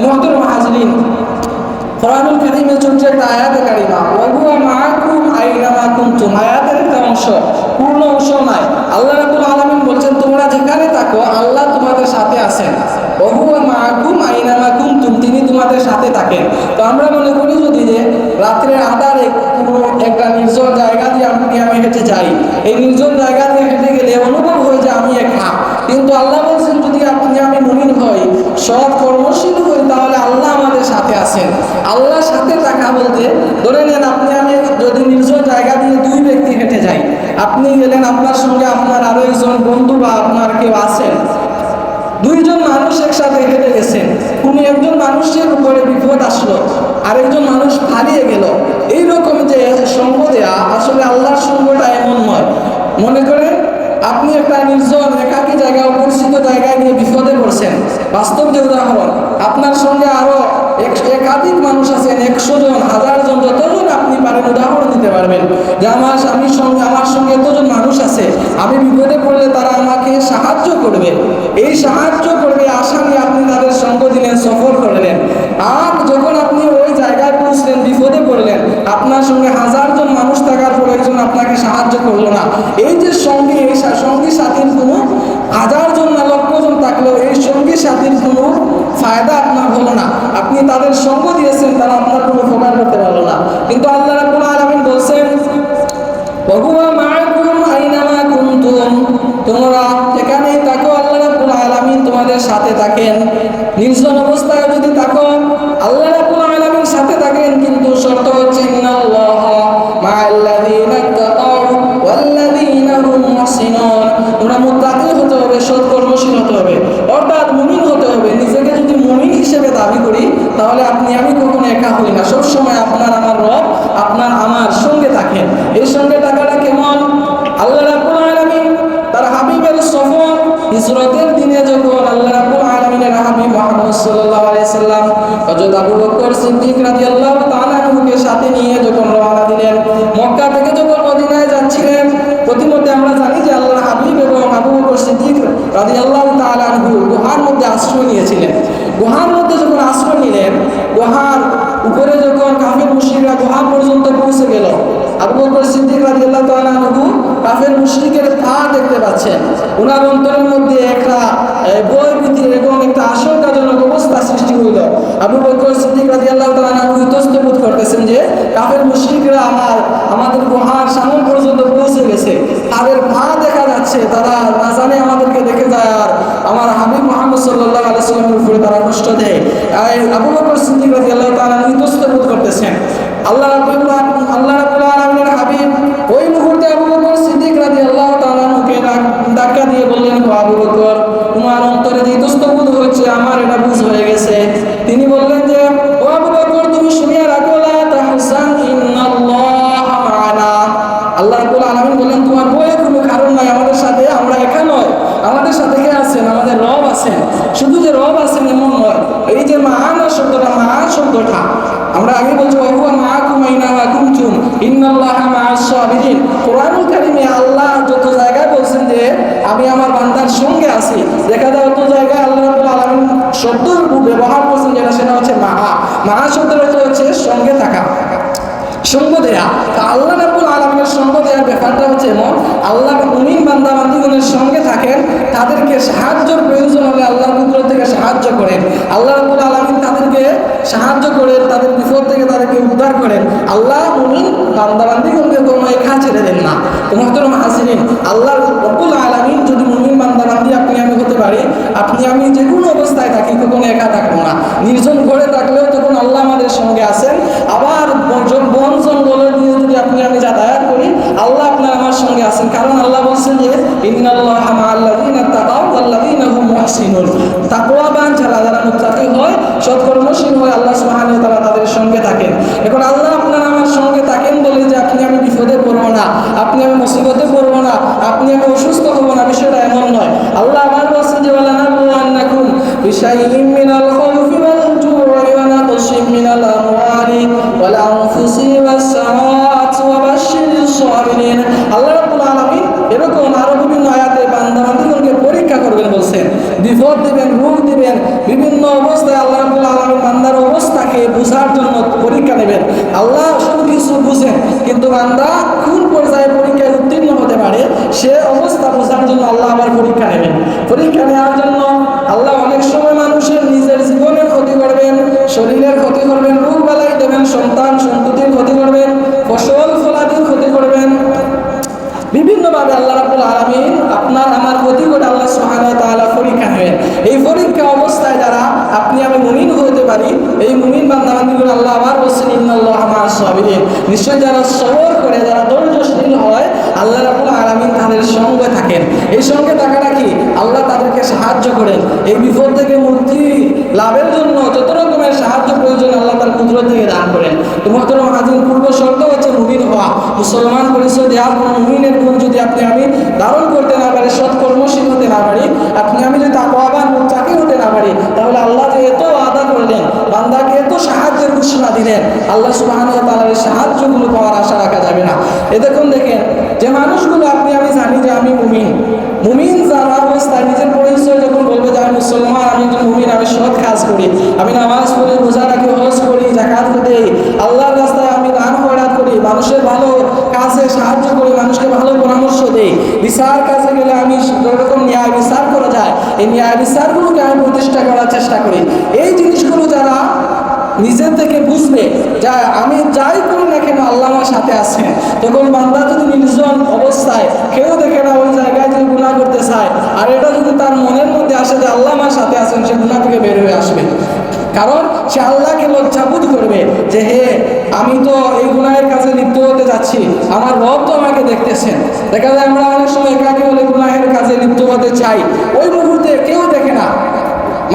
মহতর হাজরিন কোরআনুল কারীমের একটা আয়াতে কারিমা। ওয়াহুয়া মাআকুম আইনামা কুনতুম। আয়াতের একটা অংশ, পূর্ণ অংশ নাই। আল্লাহ রাব্বুল আলামিন বলছেন, তোমরা যেখানে থাকো, আল্লাহ তোমাদের সাথে আছেন। ওহুয়া মাআকুম আইনামা কুনতুম, তিনি তোমাদের সাথে থাকেন। তো আমরা মনে করি যদি যে রাত্রে আধারে কোনো একটা নির্জন জায়গা দিয়ে আপনি আমি হেঁটে যাই, এই নির্জন জায়গা দিয়ে হেঁটে গেলে অনুভব হয় যে আমি একা। কিন্তু আল্লাহ বলছেন, যদি আপনি আমি মুমিন হই, সৎ কর্মশীল তাহলে আল্লাহ আমাদের সাথে আছেন। আল্লাহর সাথে থাকা বলতে, ধরে নেন আপনি, আমি যদি নির্জন জায়গা দিয়ে দুই ব্যক্তি হেঁটে যাই, আপনি গেলেন আপনার সঙ্গে আপনার আরও একজন বন্ধু বা আপনার কেউ আছেন। দুইজন মানুষ একসাথে হেঁটে গেছেন। কোন একজন মানুষের উপরে বিপদ আসলো, আরেকজন মানুষ হারিয়ে গেল। এইরকম যে সঙ্গ দেয়া আসলে আল্লাহর সঙ্গটা এমন নয়। মনে করেন, আপনি একটা নির্জন একাকী জায়গা, অপরিচিত জায়গায় নিয়ে বিপদে পড়ছেন। বাস্তব যে উদাহরণ আপনার সঙ্গে আরও এক- একাধিক মানুষ আছেন একশো জন হাজার জন যতজন আপনি পারেন উদাহরণ দিতে পারবেন। যে আমার স্বামীর সঙ্গে, আমার সঙ্গে এতজন মানুষ আছে, আমি বিপদে পড়লে তারা আমাকে সাহায্য করবে। এই সাহায্য করবে, আশা নিয়ে আপনি তাদের সঙ্গ দিলেন সফর করলেন আর যখন আপনি ওই জায়গায় পৌঁছলেন, বিপদে পড়লেন, আপনার সঙ্গে হাজার জন মানুষ থাকার পর একজন আপনাকে সাহায্য করল না। এই যে সঙ্গী, এই সঙ্গী সাথীর কোনো হাজার জন না লক্ষ জন থাকলেও এই সঙ্গী সাথীর কোনো ফায়দা আপনার হলো না। আপনি তাদের সঙ্গ দিয়েছেন, তারা আপনার কোনো উপকার করতে পারল না। কিন্তু আল্লাহ তোমরা থাকো, আল্লাহ তোমাদের সাথে থাকেন। নির্জন অবস্থায় যদি থাকো, আল্লাহ রাব্বুল আলামিন সাথে থাকেন, কিন্তু শর্ত হচ্ছে হতে হবে হতে হবে, অর্থাৎ হতে হবে। নিজেকে যদি হিসেবে দাবি করি, তাহলে আপনি, আমি কখনো একা হই না। আপনার আমার আপনার আমার সঙ্গে থাকেন। এই সঙ্গে থাকাটা হিজরতের দিনে যখন আল্লাহ রাব্বুল আলামিনের হাবিব মুহাম্মদ সাল্লাল্লাহু আলাইহি সাল্লাম হযরত আবু বকর সিদ্দিক রাদিয়াল্লাহু তাআলা সাথে নিয়ে যখন রওনা দিলেন, মক্কা থেকে যখন মদিনায় যাচ্ছিলেন, প্রতিমধ্যে আমরা জানি যে আল্লাহর হাবিব এবং আবু বকর সিদ্দিক রাদিয়াল্লাহু তাআলা আনহু গুহার মধ্যে আশ্রয় নিয়েছিলেন। গুহার মধ্যে যখন আশ্রয় নিলেন, গুহার উপরে যখন কাফের মুশরিকরা গুহা পর্যন্ত পৌঁছে গেল, আবু বকর সিদ্দিক রাদিয়াল্লাহু তাআলা আনহু কাফের মুশরিকের পা দেখতে পাচ্ছেন। ওনার অন্তরের মধ্যে একটা এ, ভয় ভীতি এবং একটা আশঙ্কাজনক অবস্থা সৃষ্টি হইল। আবু বকর সিদ্দিক রাদিয়াল্লাহু তাআলা আনহু ইতস্ত বোধ করতেছেন যে কাফের মুশরিকরা আমার আমাদের গুহার সামন পর্যন্ত পৌঁছে গেছে। তাদের পা দেখা যাচ্ছে তারা না জানে আমাদেরকে দেখে যায় আর আমার হাবিব মোহাম্মদ সাল্লাল্লাহু আলাইহি উপরে তারা কষ্ট দেয়। আবু বকর সিদ্দিক রাদিয়াল্লাহু তাআলা আনহু ইতস্ত বোধ করতেছেন। আল্লাহ আল্লাহ বুঝ হয়ে গেছে। তিনি বললেন যে, ও আবু বকর, তুমি শুনিয়া রাখো, লা তাহসান ইন্নাল্লাহা আল্লাহ রাব্বুল আলামিন তোমার বইয়ের কোনো কারণ নাই, আমাদের সাথে আমরা একা নয়। আমাদের সাথে কে আছেন? আমাদের রব আছেন। শুধু যে রব আছেন এমন নয়, এই যে শব্দটা শব্দটা, আমরা আগে বলছি ওহুয়া মা ইন্নাল্লাহা সাবিরিন। কোরআনুল আল্লাহ যত জায়গায় বলছেন যে, আমি আমার বান্দার সঙ্গে আছি। দেখা আলামিন শব্দ ব্যবহার করছেন যেটা সেটা হচ্ছে মাহা। মাহা শব্দের অর্থ হচ্ছে সঙ্গে থাকা। সঙ্গ দেয়া। তা আল্লাহ রাব্বুল আলামিনের সঙ্গ দেওয়ার ব্যাপারটা হচ্ছে এমন, আল্লাহ মুমিন বান্দা বান্দিগণের সঙ্গে থাকেন, তাদেরকে সাহায্যের প্রয়োজন হলে আল্লাহর কুদরত থেকে সাহায্য করেন। আল্লাহ রাব্বুল আলামিন তাদেরকে সাহায্য করেন, তাদের বিপদ থেকে তাদেরকে উদ্ধার করেন। আল্লাহ মুমিন বান্দা বান্দিগণকে কোনো একা ছেড়ে দেন না। তো মহতরম হাসিনিন আল্লাহ রব্বুল আলামিন যদি মুমিন বান্দা বান্দি আপনি আমি হতে পারি, আপনি আমি যে কোনো অবস্থায় থাকি, কখনো একা থাকব না। নির্জন ঘরে থাকলেও তখন আল্লাহ আমাদের সঙ্গে আছেন। আবার বন- জঙ্গলের দিয়ে যদি আপনি আমি যাতায়াত করি, আল্লাহ আপনার আমার সঙ্গে আছেন। কারণ আল্লাহ বলছেন যে যারা যারা হয়, সৎকর্মশীল হয়, আল্লাহ তাদের সঙ্গে থাকেন। এখন আল্লাহ আপনার আমার সঙ্গে থাকেন বলে যে, আপনি আমি বিপদে পড়ব না। আপনি আমি মুসিবতে পড়ব না। আপনি আমি অসুস্থ হব না। বিষয়টা এমন নয়। আল্লাহ ওয়া নাকশিম মিনাল আমওয়ালি ওয়াল আনফুসি ওয়াস সামাওয়াতি ওয়া বাশশিরিস সাবিরিন আল্লাহ রাব্বুল আলামিন এরকম আরও বিভিন্ন আয়াতে বান্দা বান্দিগণকে পরীক্ষা করবেন বলছেন, বিপদ দিবেন, রোগ দিবেন, বিভিন্ন অবস্থায় আল্লাহ রাব্বুল আলামিন বান্দার অবস্থাকে বোঝার জন্য পরীক্ষা নেবেন। আল্লাহ সব কিছু বুঝেন, কিন্তু বান্দা কোন পর্যায়ে পরীক্ষায় উত্তীর্ণ হতে পারে, সে অবস্থা বোঝার জন্য আল্লাহ আবার পরীক্ষা নেবেন। পরীক্ষা নেওয়ার জন্য আল্লাহ অনেক সময় মানুষের নিজের জীবনের ক্ষতি করবেন, শরীরের ক্ষতি করবেন, রোগ বেলায় দেবেন, সন্তান সন্ততির ক্ষতি করবেন, ফসল ফলাদির ক্ষতি করবেন। বিভিন্নভাবে আল্লাহ রাব্বুল আলামিন আপনার, আমার ক্ষতি করে আল্লাহ সুবহানাহু ওয়া তাআলা পরীক্ষা নেবেন। এই পরীক্ষা অবস্থায় যারা আপনি আমি মুমিন হতে পারি, এই মুমিন বান্দাবান্দিগুলো আল্লাহ আবার বলছেন, ইন্নাল্লাহা মা'আস সাবিরিন। নিশ্চয় যারা সবর করে, যারা তাদের সঙ্গে থাকেন। এই সঙ্গে থাকাটা কি? আল্লাহ তাদেরকে সাহায্য করেন। এই বিপদ থেকে মুক্তি লাভের জন্য যত রকমের সাহায্য প্রয়োজন আল্লাহ তার কুদরত থেকে দান করেন। তো মহতরম হাজির পূর্ব শর্ত হচ্ছে মুমিন হওয়া। মুসলমান পরিচয় দেওয়ার কোনো মুমিনের গুণ যদি আপনি আমি ধারণ করতে না পারি সৎ কর্মশীল হতে না পারি, আপনি আমি যদি তাকওয়াবান মুত্তাকি হতে না পারি, তাহলে আল্লাহ যে এত আদা করলেন, বান্দাকে এত সাহায্যের দিলেন আল্লাহ তাআলার এই সাহায্যগুলো পাওয়ার আশা রাখা যাবে না। এ দেখুন, দেখেন, যে মানুষগুলো, আপনি, আমি জানি যে আমি মুমিন। মুমিন যারা অবস্থায় নিজের পরিচয় যখন বলবে যে আমি মুসলমান, আমি একজন মুমিন, আমি সৎ কাজ করি। আমি নামাজ পড়ি, রোজা রাখি, হজ করি জাকাত দেই, আল্লাহর রাস্তায় আমি দান খয়রাত করি, মানুষের ভালো কাজে সাহায্য করি, মানুষকে ভালো পরামর্শ দেই। বিচার কাজে গেলে আমি যেরকম ন্যায় বিচার করা যায়, এই ন্যায় বিচারগুলোকে আমি প্রতিষ্ঠা করার চেষ্টা করি। এই জিনিসগুলো নিজের থেকে বুঝবে যা আমি যাই করি না কেন আল্লাহ আমার সাথে আছেন। তখন বান্দা যদি নির্জন অবস্থায় কেউ দেখে না ওই জায়গায় যদি গুণা করতে চায়, আর এটা যদি তার মনের মধ্যে আসে যে আল্লাহ আমার সাথে আছেন, সে গুণা থেকে বের হয়ে আসবে। কারণ সে আল্লাহকে লজ্জাবোধ করবে যে, হে, আমি তো এই গুনাহের কাছে লিপ্ত হতে যাচ্ছি। আমার রব তো আমাকে দেখতেছেন। দেখা যায় আমরা অনেক সময় একাকে হলে গুনাহের কাজে লিপ্ত হতে চাই। ওই মুহূর্তে কেউ দেখে না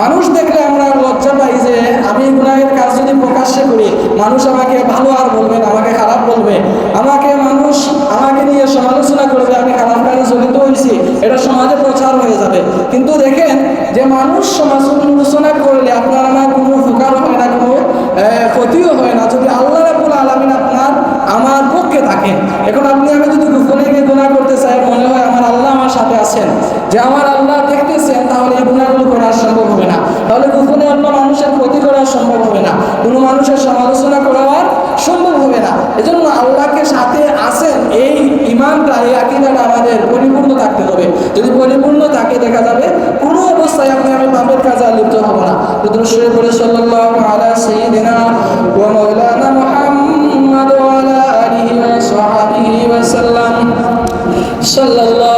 মানুষ দেখলে আমরা লজ্জা পাই যে আমি এই গুনাহের কাজ যদি প্রকাশ্যে করি, মানুষ আমাকে ভালো আর বলবে আমাকে খারাপ বলবে। আমাকে মানুষ আমাকে নিয়ে সমালোচনা করবে, আমি খারাপ কাজে জড়িত হয়েছি, এটা সমাজে প্রচার হয়ে যাবে। কিন্তু দেখেন যে মানুষ সমাজ সমালোচনা করলে আপনার আমার কোনো উপকার হয় না, কোনো ক্ষতিও হয় না। যদি আল্লাহ রাবুল আলমিন আপনার, আমার পক্ষে থাকেন এখন আপনি আমি যদি গোপনে গিয়ে গুণা করতে চাই, মনে হয় আমার আল্লাহ আমার সাথে আছেন। যে আমার আল্লাহ দেখতেছেন, তাহলে এই গুণাগুলো করা সম্ভব তাহলে গোপনে অন্য মানুষের ক্ষতি করা সম্ভব হবে না। কোনো মানুষের সমালোচনা করার সম্ভব হবে না। এজন্য আল্লাহকে সাথে আছেন এই ইমানটা, এই আকিদাটা আমাদের পরিপূর্ণ থাকতে হবে। যদি পরিপূর্ণ থাকে, দেখা যাবে কোনো অবস্থায় আপনি আমি পাপের কাজে লিপ্ত হব না। তো দৃশ্যে সাল্লাল্লাহু আলা ওয়া সাল্লাম। সাল্লাল্লাহু